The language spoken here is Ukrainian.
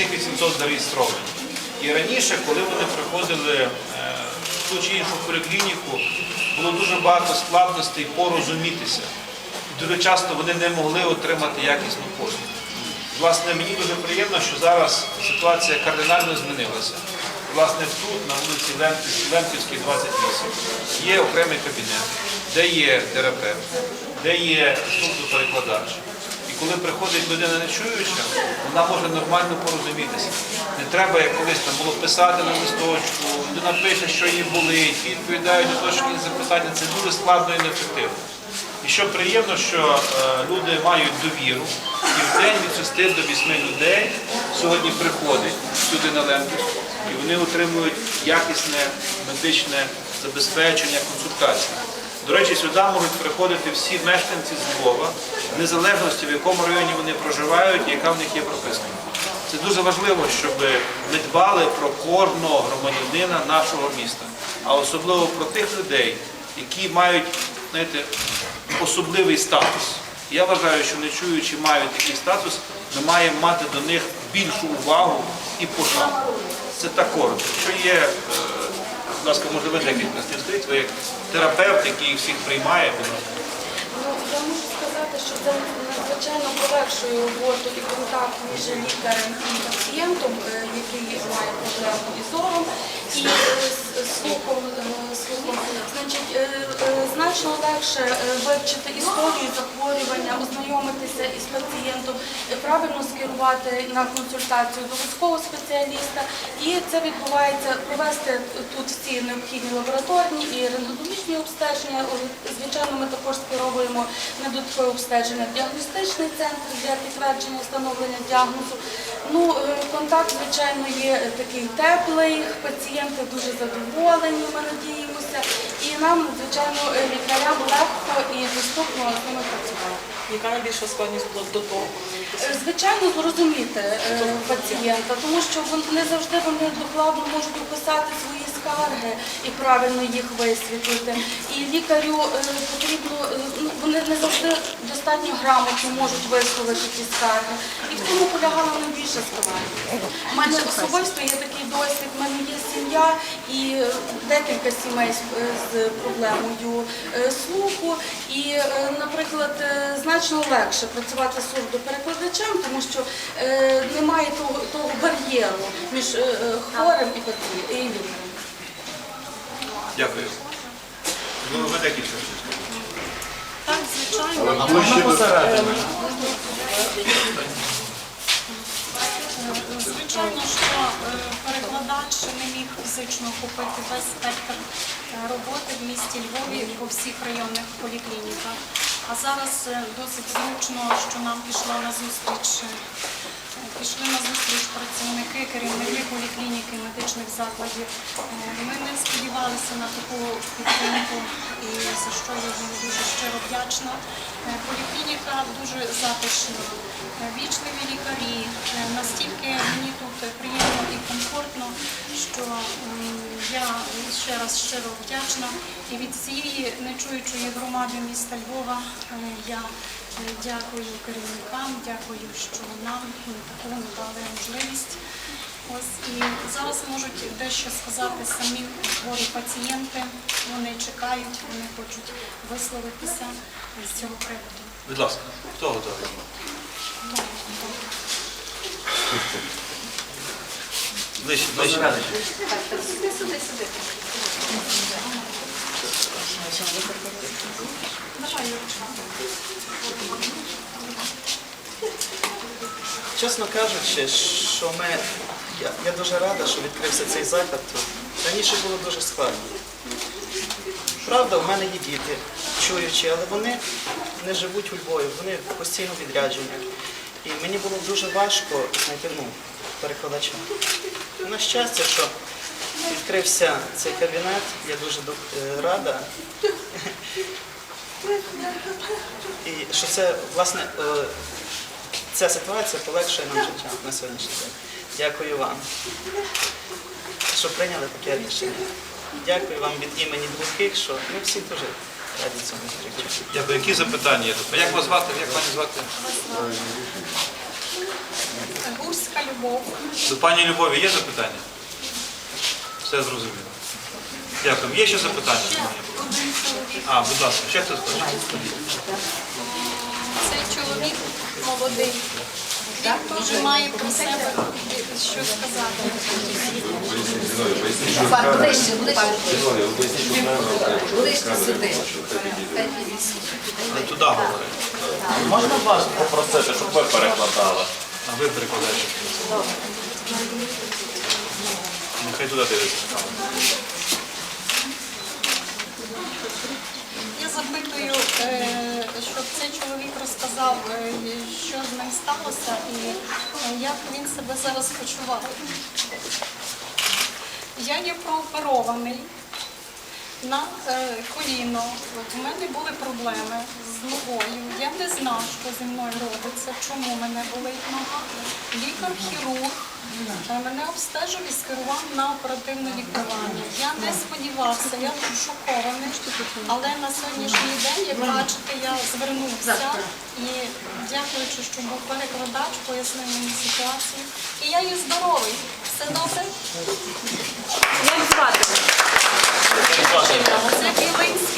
них 800 зареєстровані. І раніше, коли вони приходили е, в ту чи іншу поліклініку, було дуже багато складностей порозумітися. І дуже часто вони не могли отримати якісну послугу. Власне, мені дуже приємно, що зараз ситуація кардинально змінилася. Власне, тут, на вулиці Лемківській, 28, є окремий кабінет, де є терапевт, де є перекладач. Коли приходить людина не чуюча, вона може нормально порозумітися. Не треба, як колись там було писати на листочку, людина пише, що їй болить, відповідають на точні запитання. Це дуже складно і неефективно. І що приємно, що е, люди мають довіру, і в день від 6 до 8 людей сьогодні приходить сюди на Лемків, і вони отримують якісне медичне забезпечення, консультації. До речі, сюди можуть приходити всі мешканці з Львова, в незалежності в якому районі вони проживають і яка в них є прописка. Це дуже важливо, щоб ми дбали про кожного громадянина нашого міста, а особливо про тих людей, які мають знаєте, особливий статус. Я вважаю, що не чуючи мають такий статус, ми маємо мати до них більшу увагу і пошану. Це так коротко. Якщо є, е, будь ласка, може ви декілька слів ви як терапевт, який всіх приймає, будь ласка. Сказати, що це надзвичайно полегшує роботу і контакт між лікарем і пацієнтом, е, який має проблему із зором і е, слухом. е. Значить, е, значно легше вивчити історію захворювання, ознайомитися із пацієнтом, правильно скерувати на консультацію до вузького спеціаліста. І це відбувається провести тут всі необхідні лабораторні і рентгенологічні обстеження. Звичайно, ми також скеровуємо на додаткове обстеження в діагностичний центр для підтвердження встановлення діагнозу. Ну, е, контакт, звичайно, є такий теплий, пацієнти дуже задоволені, ми надіємося. І нам, звичайно, е, лікарям легко і доступно з ними працювати. Яка найбільша складність була до того, Е? Звичайно, зрозуміти пацієнта, тому що вони не завжди вони докладно можуть описати свої скарги і правильно їх висвітлити. І лікарю е, потрібно, е, ну, вони не завжди достатньо грамотно можуть висловити ці скарги. І в цьому полягала найбільша складність. У мене особисто є такий досвід, в мене є сім'я і е, декілька сімей з, проблемою слуху. І, наприклад, значно легше працювати з сурдоперекладачем, тому що немає того, того бар'єру між хворим і лікарем. Дякую. Ну, ви слів скажіть. Так, звичайно. Звичайно, що е, перекладач не міг фізично охопити весь спектр е, роботи в місті Львові по всіх районних поліклініках. А зараз е, досить зручно, що нам пішло на зустріч. Пішли на зустріч працівники, керівники поліклініки, медичних закладів. Е, Ми не сподівалися на таку підтримку і за що я їм дуже щиро вдячна. Е, Поліклініка дуже затишна, е, вічливі лікарі. Настільки мені тут приємно і комфортно, що я ще раз щиро вдячна. І від цієї нечуючої громади міста Львова я дякую керівникам, дякую, що нам таку надали можливість. Ось і зараз можуть дещо сказати самі хворі пацієнти. Вони чекають, вони хочуть висловитися з цього приводу. Будь ласка, хто готовий? Ближче, ближче. Чесно кажучи, що ми, я, я дуже рада, що відкрився цей заклад. Раніше було дуже складно. Правда, в мене є діти, чуючі, але вони не живуть у Львові, вони постійно відряджені. І мені було дуже важко знайти ну, перекладача. На щастя, що відкрився цей кабінет, я дуже е, рада. І що це, власне, е, ця ситуація полегшує нам життя на сьогоднішній день. Дякую вам, що прийняли таке рішення. Дякую вам від імені близьких, що ми всі дуже раді цьому зустрічі. Дякую. Які запитання є тут? Як вас звати? Як пані звати? Гурська любов. До пані Любові є запитання? Все зрозуміло. Дякую. Є ще запитання? А, будь ласка, ще хтось хоче? Цей чоловік молодий. Він теж має про себе що сказати. Пан, ближче, ближче. Ближче сюди. Не туди говорить. Можна вас попросити, щоб ви перекладали? А ви перекладаєте. Нехай туди дивиться. Я запитую, е, щоб цей чоловік розказав, е, що з ним сталося і е, як він себе зараз почуває. Я є прооперований на е, коліно. У мене були проблеми з ногою. Я не знав, що зі мною робиться, чому мене болить нога. Лікар-хірург Мене обстежив і скерував на оперативне лікування. Я не сподівався, я був шокований, але на сьогоднішній день, як бачите, я звернувся і, дякуючи, що був перекладач, пояснив мені ситуацію. І я її здоровий. Все добре? Як звати? Це Білинський.